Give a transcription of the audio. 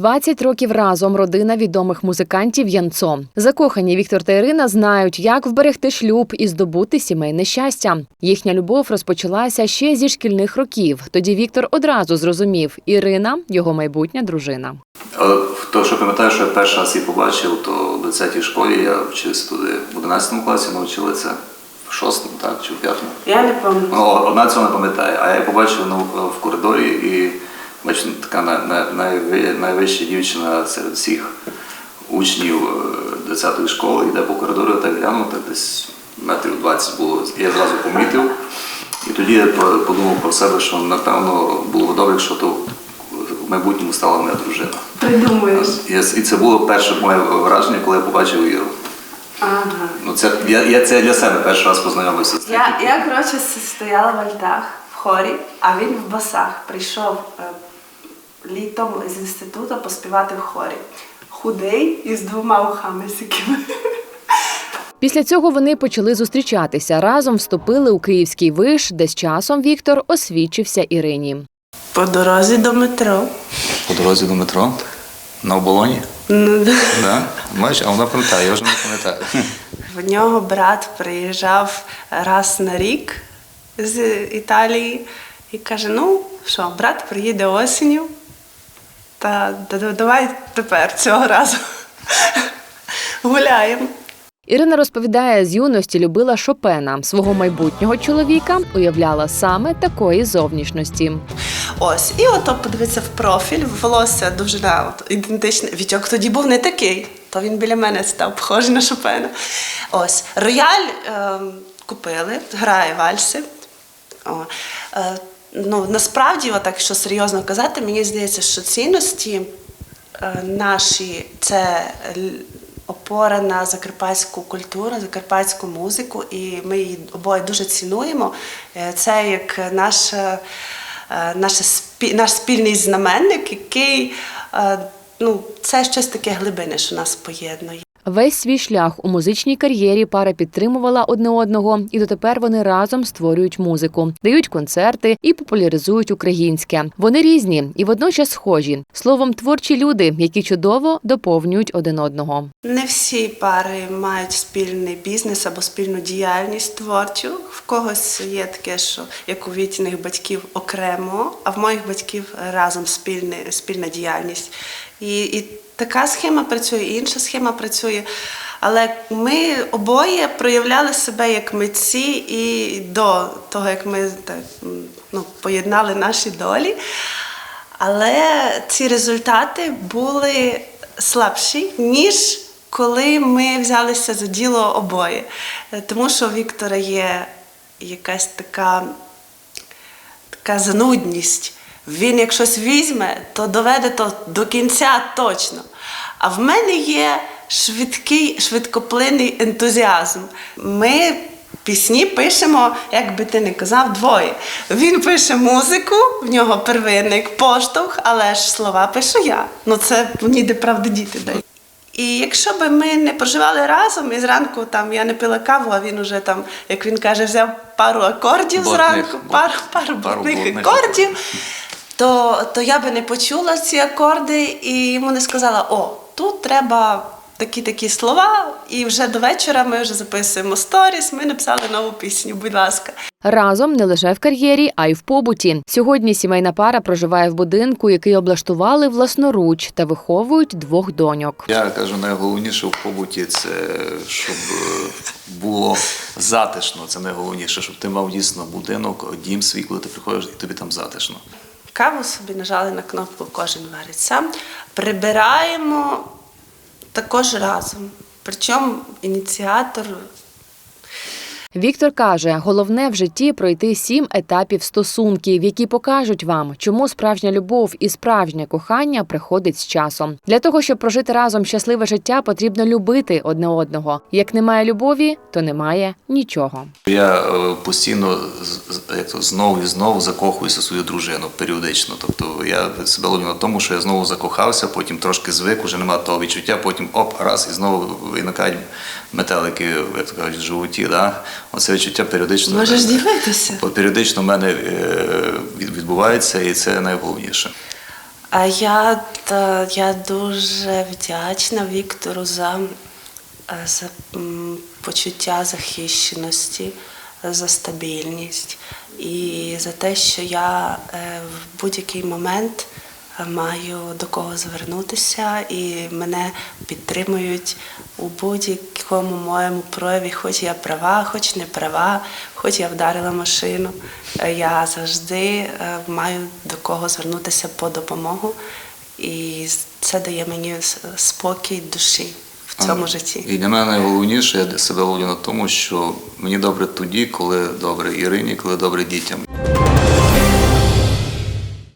20 років разом родина відомих музикантів Янцо. Закохані Віктор та Ірина знають, як вберегти шлюб і здобути сімейне щастя. Їхня любов розпочалася ще зі шкільних років. Тоді Віктор одразу зрозумів, Ірина його майбутня дружина. Але то, що пам'ятаю, що я перший раз її побачив, то в 10-й школі я вчився туди в 11 класі, навчили це в 6 так, чи в 5 Я не пам'ятаю. Ну, одна цього не пам'ятає, а я її побачив ну, в коридорі і бачите, така най, най, найви- найвища дівчина серед всіх учнів е, 10-ї школи йде по коридору, так глянув, так десь метрів 20 було. Я зразу помітив. І тоді я подумав про себе, що напевно було б добре, якщо то в майбутньому стала моя дружина. Придумуєш. І це було перше моє враження, коли я побачив Іру. Ага. Ну, це, я, я це для себе перший раз познайомився з. Я, я коротше, стояла в альтах в хорі, а він в басах прийшов е, літом з інституту поспівати в хорі. Худий і з двома ухами сякими. Після цього вони почали зустрічатися. Разом вступили у київський виш, де з часом Віктор освічився Ірині. По дорозі до метро. По дорозі до метро на оболоні. Ну, да. Да? Бачиш, а вона пам'ятає, я вже не пам'ятаю. В нього брат приїжджав раз на рік з Італії і каже: ну що, брат приїде осінню, та да- да- давай тепер цього разу гуляємо. Ірина розповідає, з юності любила Шопена. Свого майбутнього чоловіка уявляла саме такої зовнішності. Ось, і ото подивитися в профіль, волосся дуже да, от, ідентичне. Вітьок тоді був не такий, то він біля мене став похожий на Шопена. Ось, рояль е, купили, грає вальси. О, е, ну, насправді, отак, якщо серйозно казати, мені здається, що цінності е, наші це опора на закарпатську культуру, закарпатську музику, і ми її обоє дуже цінуємо. Е, Це як наша, е, наша наш спільний знаменник, який ну, це щось таке глибине, що нас поєднує. Весь свій шлях у музичній кар'єрі пара підтримувала одне одного, і дотепер вони разом створюють музику, дають концерти і популяризують українське. Вони різні і водночас схожі. Словом, творчі люди, які чудово доповнюють один одного. Не всі пари мають спільний бізнес або спільну діяльність творчу. В когось є таке, що як у вітіних батьків окремо, а в моїх батьків разом спільне, спільна діяльність. І, і така схема працює, інша схема працює. Але ми обоє проявляли себе як митці і до того, як ми так, ну, поєднали наші долі. Але ці результати були слабші, ніж коли ми взялися за діло обоє. Тому що у Віктора є якась така, така занудність. Він як щось візьме, то доведе то до кінця точно. А в мене є швидкий, швидкоплинний ентузіазм. Ми пісні пишемо, як би ти не казав, двоє. Він пише музику, в нього первинник, поштовх, але ж слова пишу я. Ну це мені де правда діти дають. І якщо би ми не проживали разом, і зранку там я не пила каву, а він уже там, як він каже, взяв пару акордів Ботних, зранку, пару, пару, пару ботних ботних акордів, то, то я би не почула ці акорди і йому не сказала: о, тут треба такі-такі слова, і вже до вечора ми вже записуємо сторіс, ми написали нову пісню, будь ласка. Разом не лише в кар'єрі, а й в побуті. Сьогодні сімейна пара проживає в будинку, який облаштували власноруч та виховують двох доньок. Я кажу, найголовніше в побуті це щоб е, було затишно. Це найголовніше, щоб ти мав дійсно будинок, дім свій, коли ти приходиш, і тобі там затишно. Каву собі нажали на кнопку, кожен варить сам. Прибираємо також разом. Причому ініціатор Віктор каже, головне в житті пройти сім етапів стосунків, які покажуть вам, чому справжня любов і справжнє кохання приходить з часом. Для того щоб прожити разом щасливе життя, потрібно любити одне одного. Як немає любові, то немає нічого. Я е, постійно як то, знову і знову закохуюся свою дружину періодично. Тобто я себе ловлю на тому, що я знову закохався, потім трошки звик, уже немає того відчуття, потім оп, раз і знову виникають метелики, як то кажуть, в животі. Да? Оце відчуття періодично. можеш дивитися. От періодично в мене е, відбувається, і це найголовніше. А я, та, я дуже вдячна Віктору за, е, за почуття захищеності, за стабільність і за те, що я е, в будь-який момент маю до кого звернутися і мене підтримують у будь-якому моєму прояві, хоч я права, хоч не права, хоч я вдарила машину. Е, Я завжди е, маю до кого звернутися по допомогу, і це дає мені спокій душі в цьому житті. І для мене найголовніше, я для себе ловлю на тому, що мені добре тоді, коли добре Ірині, коли добре дітям.